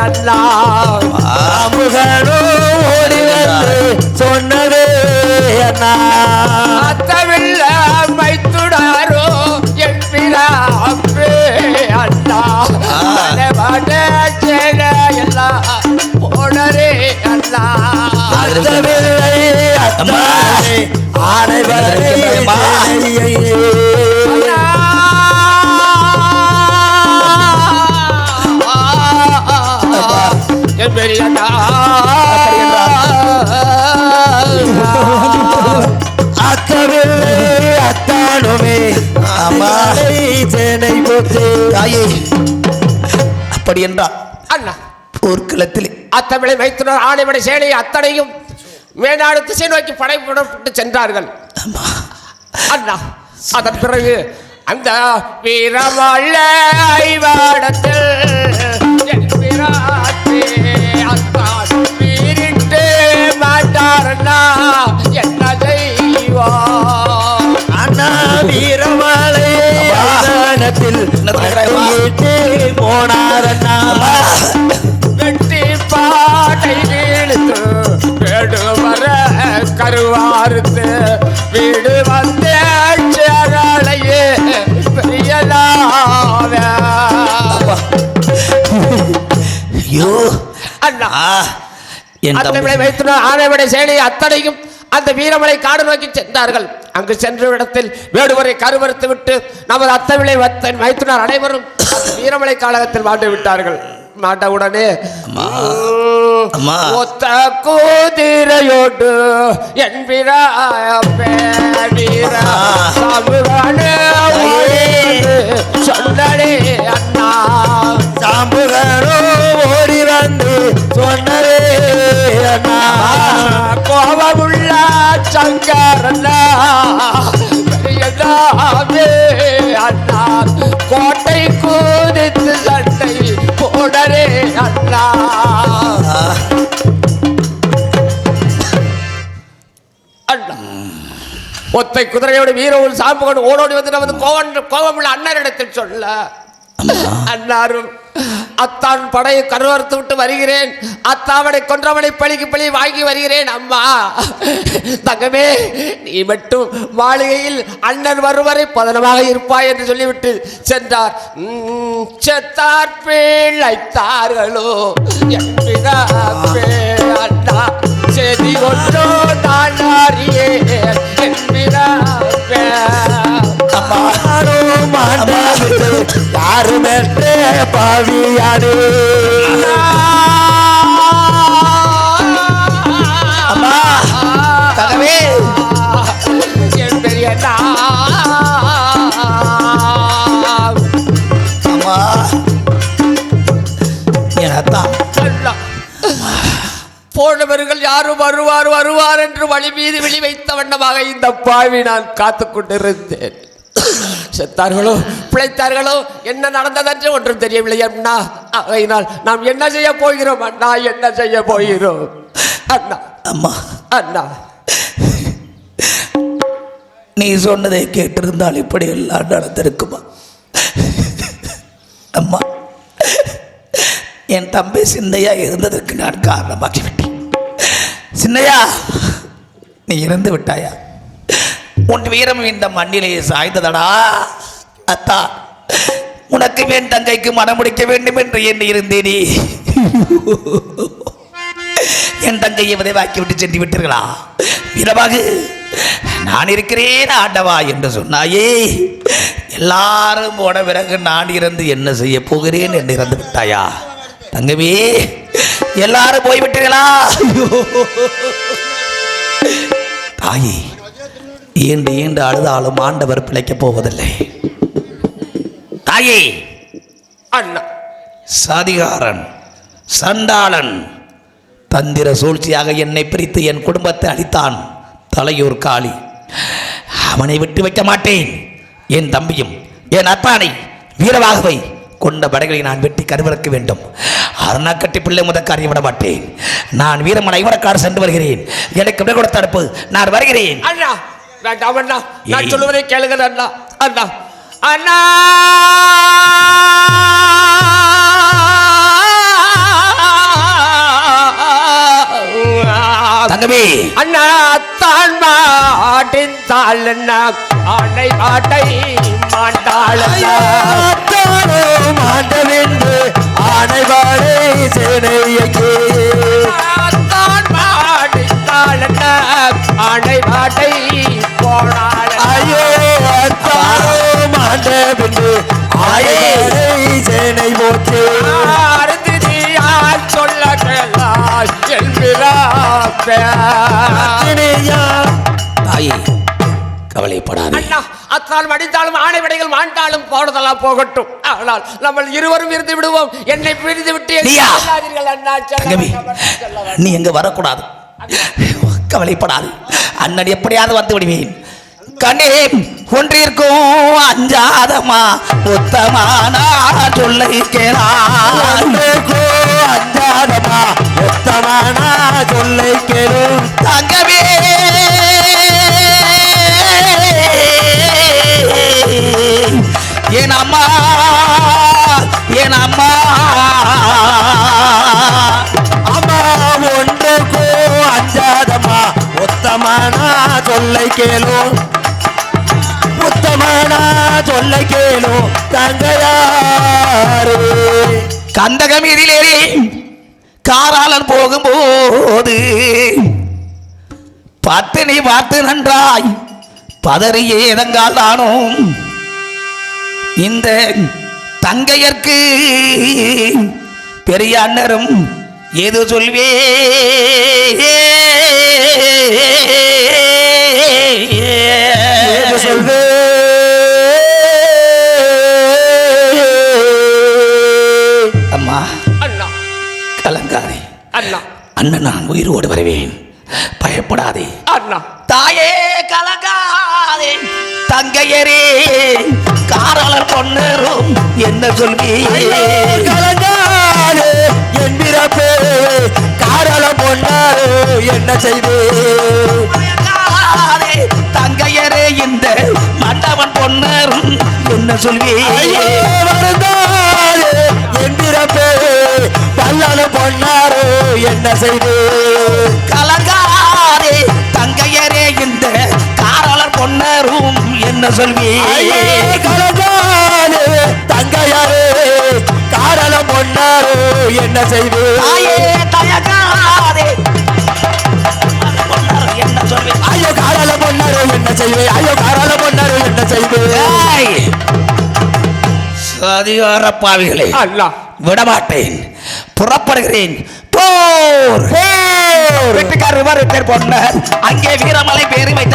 அண்ணா அமுகனோ ஓடி வந்து சொன்னதே அண்ணா. அத்தமில்ல மைத்துடாரோ என் பிராப்பே அண்ணா எல்லாம் போனரே அண்ணா. அர்த்தமில்லை அம்மா. ஆனை வரவே அண்ணா. என் பெரிய அண்ணா. அத்தமில்லை அத்தானுமே. அம்மானை சேனை போட்டு தாயே அப்படி அண்ணா போர்க்களத்திலே. அத்தமிழை வைத்துனர் ஆணைமடை சேனை அத்தனையும் மேனாடு திசை நோக்கி படை புறப்பட்டு சென்றார்கள். அம்மா. அண்ணா அதன் பிறகு அந்த வீரமல்ல ஐவாடத்தில் மாட்டாரண்ணா என்ன செய்வோம் அண்ணா வீரமலை போனாரண்ணா. ஆனைவிடை சேனை அத்தனையும் அந்த வீரமலை காடு நோக்கி சென்றார்கள். அங்கு சென்ற இடத்தில் வேடுவரை கருவறுத்து விட்டு நமது அத்தவிளை வத்தன் வைத்துனார் அனைவரும் வீரமலை காலகத்தில் மாண்டு விட்டார்கள். அம்மா. ஒத்த குதிரையோடு என் வீரா சொன்னடே அண்ணா. சாம்புகரோ வந்து சொன்னரே கோபமுள்ள சங்கரண்ணா அண்ணா. கோட்டை கூதித்து சட்டை போடரே அண்ணா. அண்ணா. ஒத்தை குதிரையோட வீரவும் சாம்புகோடு ஓடோடி வந்து நமது கோவன் கோபமுள்ள அண்ணனிடத்தில் சொல்ல அன்னாரும் அத்தான் படையை கருவறுத்து விட்டு வருகிறேன். அத்தாவனை கொன்றவனை பழிக்கு பழி வாங்கி வருகிறேன் அம்மா. தங்கமே நீ மட்டும் மாளிகையில் அண்ணன் வருவரை பதனமாக இருப்பாய் என்று சொல்லிவிட்டு சென்றார். உம், செத்தார் பிழைத்தார்களோ அண்ணா செதி ஒன்றோ தானாரியே அறியேன் என் பிதாப்பே அம்மானோ பாவியாடு அம்மா என் பெரிய அம்மா போனவர்கள் யாரும் வருவார் வருவார் என்று வழி மீது விழி வைத்த வண்ணமாக இந்த பாவி நான் காத்து கொண்டிருந்தேன் செத்தார்களோ பிழைத்தார்களோ என்ன நடந்ததென்று ஒன்றும் தெரியவில்லை அண்ணா. ஆகையினால் நாம் என்ன செய்ய போகிறோம் அண்ணா? என்ன செய்ய போகிறோம்? அண்ணா. அம்மா. அண்ணா. நீ சொன்னதை கேட்டிருந்தால் இப்படி எல்லாம் நடந்திருக்குமா? அம்மா என் தம்பி சிந்தையா இருந்ததற்கு நான் காரணமாகிவிட்டேன். சின்னையா நீ இறந்து விட்டாயா? உன் வீரம் இந்த மண்ணிலே சாய்ந்ததடா. அத்தா உனக்கு என் தங்கைக்கு மனம் முடிக்க வேண்டும் என்று எண்ணி இருந்தேனே. என் தங்கையை விரைவாக்கி விட்டு சென்று விட்டீர்களா? வீரமாக நான் இருக்கிறேன் ஆண்டவா என்று சொன்னாயே. எல்லாரும் போன பிறகு நான் இறந்து என்ன செய்ய போகிறேன் என்று இறந்து விட்டாயா? தங்கமே எல்லாரும் போய்விட்டீர்களா? தாயே ஈண்டு ஈண்டு அழுதாலும் ஆண்டவர் பிழைக்கப் போவதில்லை. தாயே! அண்ணா. சாதிகாரன் சண்டாளன் தந்திர சூழ்ச்சியாக என்னை பிரித்து என் குடும்பத்தை அழித்தான் தலையூர் காளி. அவனை விட்டு வைக்க மாட்டேன். என் தம்பியும் என் அத்தானை வீரவாகவை கொண்ட படைகளை நான் வெட்டி கருவறுக்க வேண்டும். அருணாக்கட்டி பிள்ளை முதக்காரி விட மாட்டேன். நான் வீரமலை ஐவரக்காடு சென்று வருகிறேன். எனக்கு விட கொடுத்த நான் வருகிறேன். அண்ணா வேண்டாம் அண்ணா. நான் சொல்லுவதை கேளுங்க அண்ணா. அண்ணா. அண்ணா. தங்கமே. அண்ணா தான் மாட்டின் தாளண்ணா ஆட்டை மாட்டாளண்ணா மாட்டவென்று ஆடை வாழை சேனையை தாயே கவலைப்படாதே. அண்ணா அத்தால் மடித்தாலும் ஆணை விடைகள் மாண்டாலும் போனதெல்லாம் போகட்டும். ஆனால் நம்ம இருவரும் இருந்து விடுவோம். என்னை பிரிந்து விட்டு. நீ எங்க வரக்கூடாது. கவலைப்படாது. அண்ணன் எப்படியாவது வந்து விடுவேன். கண்ணே ஒன்றிற்கும் அஞ்சாதமா உத்தமானா சொல்லை பாடமா? ஒன்றுக்கோ சொல்லை கேளும். தங்கமே! என் அம்மா என் அம்மா. அம்மா ஒன்றுக்கோ அஞ்சாதம்மா. உத்தமான சொல்லை கேளும். உத்தமான சொல்லை கேளும். தங்கையாரே. கந்தகம் எதிலேறி போது பார்த்து நீ பார்த்து நன்றாய் பதறியே இடங்கால் நானும் இந்த தங்கையர்க்கு பெரிய அண்ணரும் எது சொல்வே சொல்வே அண்ணன் நான் உயிரோடு வருவேன். பயப்படாதே. அண்ணா. தாயே கலங்காதே. தங்கையரே காரலர் பொன்னரும் என்ன சொல்வி கலங்காலே என் பிறப்பே காரல பொன்னாரு என்ன கலங்காதே, தங்கையரே இந்த மண்டவன் பொன்னரும் என்ன வருந்தாலே என் பிறப்பே பல்லன பொன்னாரு என்ன செய்வே கலங்காதே தங்கையரே இந்த காரலர் பொன்னரும் என்ன சொல்வி ஐயே கலங்காலே தங்கையாரே காரல பொன்னாரு என்ன செய்வே தாயே தயங்காதே. பொன்னர் என்ன சொல்வி ஐயோ காரல பொன்னாரு என்ன செய்வே ஐயோ காரல பொன்னாரு என்ன செய்வே ஏய்! சதிகார பாவிகளே அண்ணா விடமாட்டேன். புறப்படுகிறேன். போர். வீட்டுக்காரர் விவரம் பேர் பொன்னர் அங்கே வீரமலை பேரு வைத்த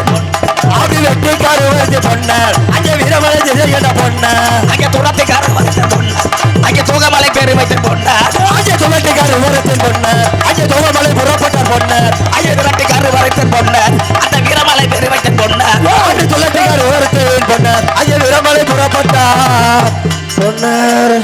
அப்படி வெட்டிக்காரு வந்து பொன்னார் அங்கே வீரமலை என்ன பொன்னார் அங்கே துரத்தைக்காரர் வைத்த பொன்னர் அங்கே தூகமலை பேரு வைத்த பொன்னர் அங்கே துவட்டிக்காரு விவரத்தின் பொன்னார் அங்கே தோமமலை புறப்பட்ட பொன்னார் அங்கே விரட்டிக்காரர் வரைத்த பொன்னர் அந்த வீரமலை பேரு வைத்த பொன்னர் அங்கே துளட்டிக்காரு விவரத்தின் பொன்னார் அங்கே வீரமலை புறப்பட்ட பொன்னார்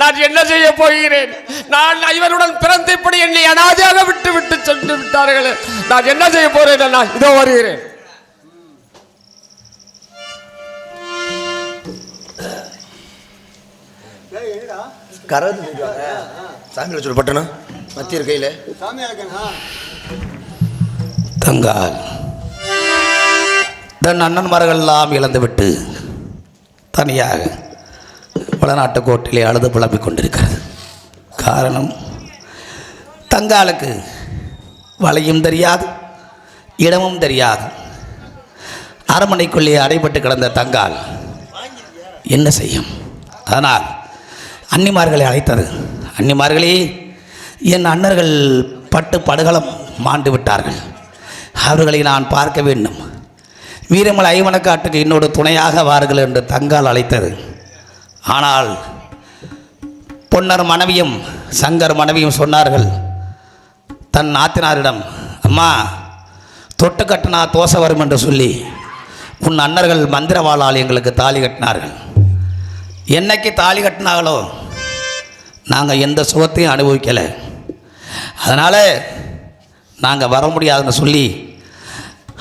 நான் என்ன செய்ய போகிறேன்? நான் இவருடன் பிறந்து இப்படி என்னை அனாதையாக விட்டு விட்டு சென்று விட்டார்கள். நான் என்ன செய்ய போறேன் அண்ணா? இதோ வருகிறேன். கரது சாமியில் சொல்லு பட்டனா மத்திய கையில் தங்கால். தன் அண்ணன்மார்களெல்லாம் இழந்துவிட்டு தனியாக வடநாட்டு கோட்டையிலே அழுது புலம்பிக் கொண்டிருக்கிறது. காரணம் தங்காளுக்கு வலையும் தெரியாது இடமும் தெரியாது. அரமனைக்குள்ளே அடைபட்டு கிடந்த தங்கால் என்ன செய்யும்? அதனால் அன்னிமார்களை அழைத்தது. அன்னிமார்களே என் அண்ணர்கள் பட்டு படுகளம் மாண்டு விட்டார்கள். அவர்களை நான் பார்க்க வேண்டும். வீரமலை ஐவனக்காட்டுக்கு என்னோடு துணையாக வாருங்கள் என்று தங்கால் அழைத்தது. ஆனால் பொன்னர் மனைவியும் சங்கர் மனைவியும் சொன்னார்கள் தன் நாத்தினாரிடம் அம்மா தொட்டு கட்டினா தோசை வரும் என்று சொல்லி உன் அண்ணர்கள் மந்திரவாளால் எங்களுக்கு தாலி கட்டினார்கள். என்னைக்கு தாலி கட்டினாங்களோ நாங்கள் எந்த சுகத்தையும் அனுபவிக்கலை. அதனால் நாங்கள் வர முடியாதுன்னு சொல்லி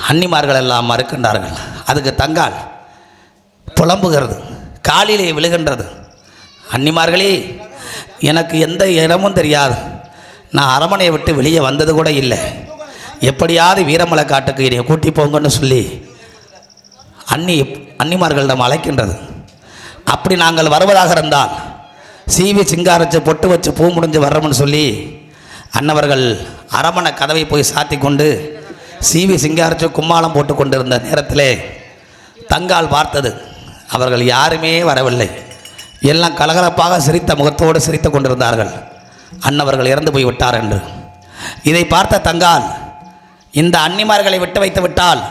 அன்னிமார்கள் எல்லாம் மறுக்கின்றார்கள். அதுக்கு தங்கால் புலம்புகிறது. காலிலே விழுகின்றது. அன்னிமார்களே எனக்கு எந்த இடமும் தெரியாது. நான் அரமனையை விட்டு வெளியே வந்தது கூட இல்லை. எப்படியாவது வீரமலை காட்டுக்கு என்னை கூட்டி போங்கன்னு சொல்லி அன்னி அன்னிமார்களிடம் அழைக்கின்றது. அப்படி நாங்கள் வருவதாக இருந்தால் சீவி சிங்காரச்சு பொட்டு வச்சு பூ முடிஞ்சு வர்றோம்னு சொல்லி அன்னவர்கள் அரமனை கதவை போய் சாத்தி கொண்டு சீவி சிங்காரச்சு கும்மாளம் போட்டு கொண்டிருந்த நேரத்திலே தங்கால் பார்த்தது. அவர்கள் யாருமே வரவில்லை. எல்லாம் கலகலப்பாக சிரித்த முகத்தோடு சிரித்து கொண்டிருந்தார்கள். அன்னவர்கள் இறந்து போய்விட்டார் என்று. இதை பார்த்த தங்கால் இந்த அன்னிமார்களை விட்டு வைத்து விட்டால்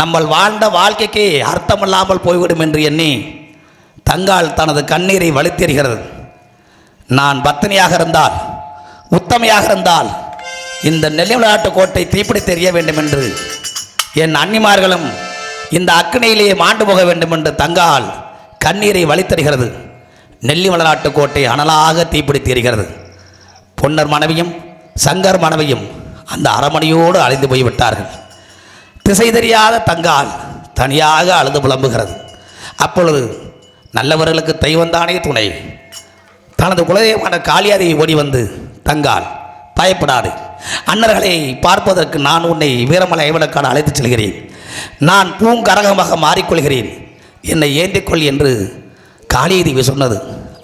நம்மள் வாழ்ந்த வாழ்க்கைக்கு அர்த்தமில்லாமல் போய்விடும் என்று எண்ணி தங்கால் தனது கண்ணீரை வலுத்தெறுகிறது. நான் பத்தினியாக இருந்தால் உத்தமையாக இருந்தால் இந்த நெல்லிமலாட்டு கோட்டை தீப்பிடி தெரிய வேண்டும் என்று என் அன்னிமார்களும் இந்த அக்னியிலேயே மாண்டு போக வேண்டும் என்று தங்கால் கண்ணீரை வலித்தருகிறது நெல்லிமலநாட்டு கோட்டை அனலாக தீப்பிடித்து எரிகிறது. பொன்னர் மனைவியும் சங்கர் மனைவியும் அந்த அரமனையோடு அழிந்து போய்விட்டார்கள். திசை தெரியாத தங்கால் தனியாக அழுது புலம்புகிறது. அப்பொழுது நல்லவர்களுக்கு தெய்வந்தானே துணை. தனது குலதெய்வமான காளியாதேவி ஓடி வந்து தங்கால் பயப்படாது. அன்னர்களை பார்ப்பதற்கு நான் உன்னை வீரமலை ஐவனுக்கான அழைத்துச் செல்கிறேன். நான் பூங்கரகமாக மாறிக்கொள்கிறேன். என்னை ஏந்திக்கொள் என்று காளியதேவி சொன்னது.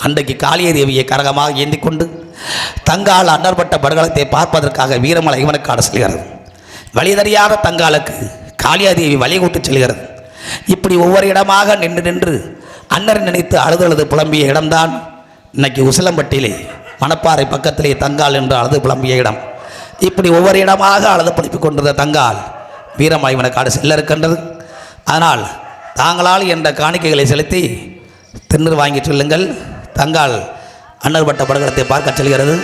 அன்றைக்கு காளியதேவியை கரகமாக ஏந்தி கொண்டு தங்கால் அன்னர்பட்ட படுகளத்தை பார்ப்பதற்காக வீரமலை ஐவனுக்கான செல்கிறது. வழிதறியாத தங்காலுக்கு காளியாதேவி வழிகூட்டுச் செல்கிறது. இப்படி ஒவ்வொரு இடமாக நின்று நின்று அன்னர் நினைத்து அழுது அழுது புலம்பிய இடம்தான் இன்னைக்கு உசிலம்பட்டியிலே மணப்பாறை பக்கத்திலே தங்கால் என்று அழுது புலம்பிய இடம். இப்படி ஒவ்வொரு இடமாக அழுது படிப்பு கொண்டிருந்த தங்கால் வீரமாய்வன காடு செல்ல இருக்கின்றது. அதனால் தாங்களால் என்ற காணிக்கைகளை செலுத்தி திண்ணூர் வாங்கிச் செல்லுங்கள். தங்கால் அன்னர்பட்ட படுகளத்தை பார்க்க செல்கிறது.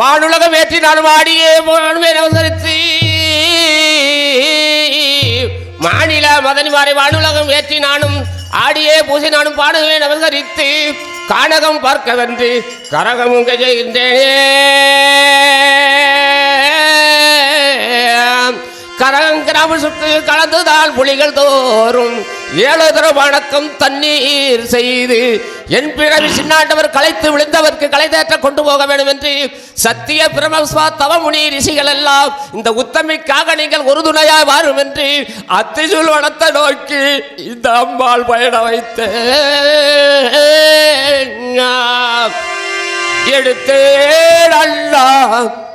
வானுலக ஏற்றி நான் வாடியே மாணுவே அவசரித்து மாநில மதனிமாரை வானுலகம் ஏற்றி நானும் ஆடியே பூசி நானும் பாடுகளை அவசரித்து கானகம் பார்க்க வந்து கரகமும் செய்கின்றேனே கரகம் கிராம சுற்று கலந்துதால் புலிகள் தோறும் ஏழு வணக்கம் தண்ணீர் செய்து என் பிறவி சின்னாண்டவர் களைத்து விழுந்தவர்க்கு களைதேற்ற கொண்டு போக வேண்டும் என்று சத்திய பிரமஸ்வா தவமுனி ரிஷிகள் எல்லாம் இந்த உத்தமிக்காக நீங்கள் உறுதுணையாய் வாரும் என்று அத்திசூல் வனத்தை நோக்கி இந்த அம்பாள் பயண வைத்தேன். எடுத்தேன் அல்லா.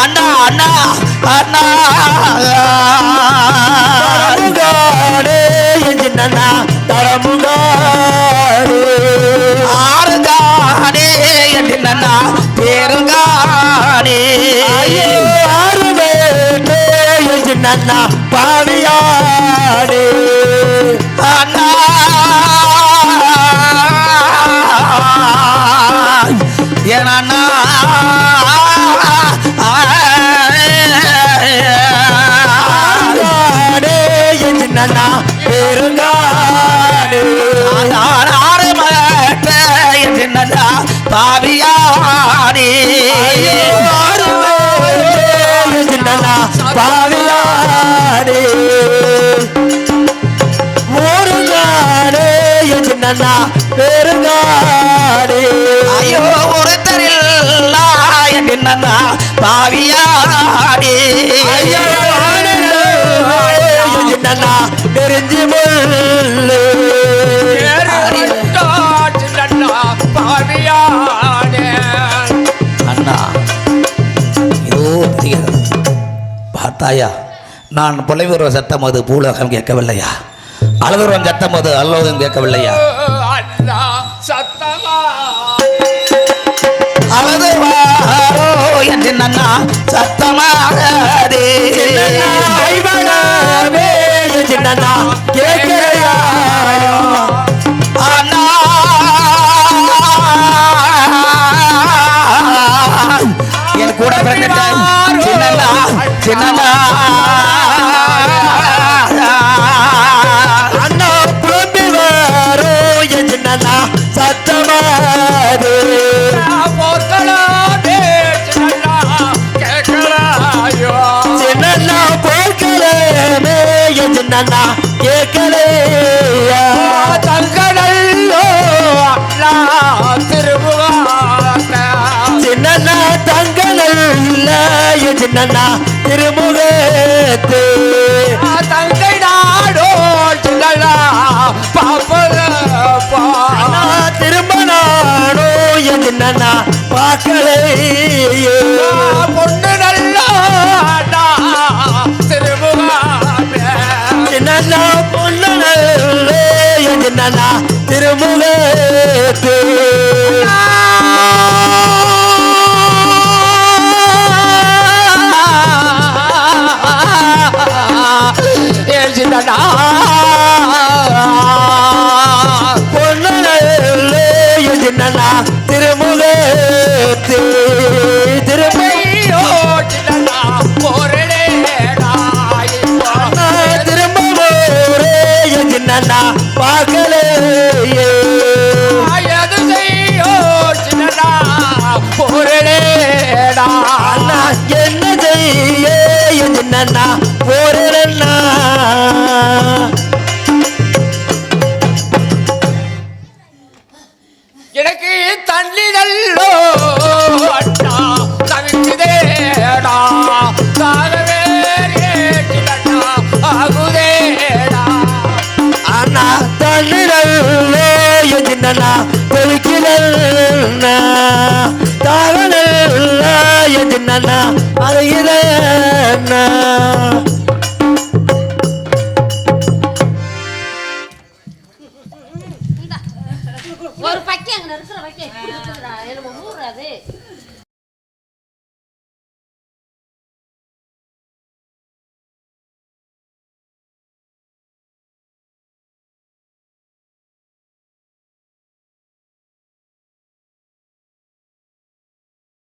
அண்ணா அண்ணா அண்ணா. தரமுகாடே நன்னா தரமுகாடே. ஆறுகானே என்று நன்னா பேருங்கானே ஆறுமே என்று நன்னா நன்னா பெருங்காடே ஐயோ ஒருத்தரில் என்ன பாவியானே நன்னா நெருஞ்சி முள்ளு பாவியானே. அண்ணா இதோ தெரிகிறது பார்த்தாயா நான் புலைவருவ சத்தம் அது பூலகம் கேட்கவில்லையா? அழுதுருவன் சத்தம் அது அல்லோகம் கேட்கவில்லையா? அண்ணா சத்தமா? அழுதுவாரோ என்று நன்னா சத்தமாகதே சின்னண்ணா கேட்கலையா? திருமுகாத்த சின்னண்ணா தங்கள் இல்ல சின்னண்ணா திருமுகத்து. தங்கை நாடோ சின்னண்ணா அண்ணா திருமணானோ என் சின்னண்ணா பார்க்கலையே. பொண்ணு நல்லா சின்னண்ணா பொண்ணே என் திருமுகத்து ஏசிதடா பொண்ணே என் திருமுகத்து பார்க்கலையே செய்யோ என்ன செய்ய? என் சின்னண்ணா போறேன்னா தெளிக்கிறல்னா தாகனல்ல என் ஒரு பக்கி அங்க இருக்கிற பக்கி. என்னமோ ஊர் அது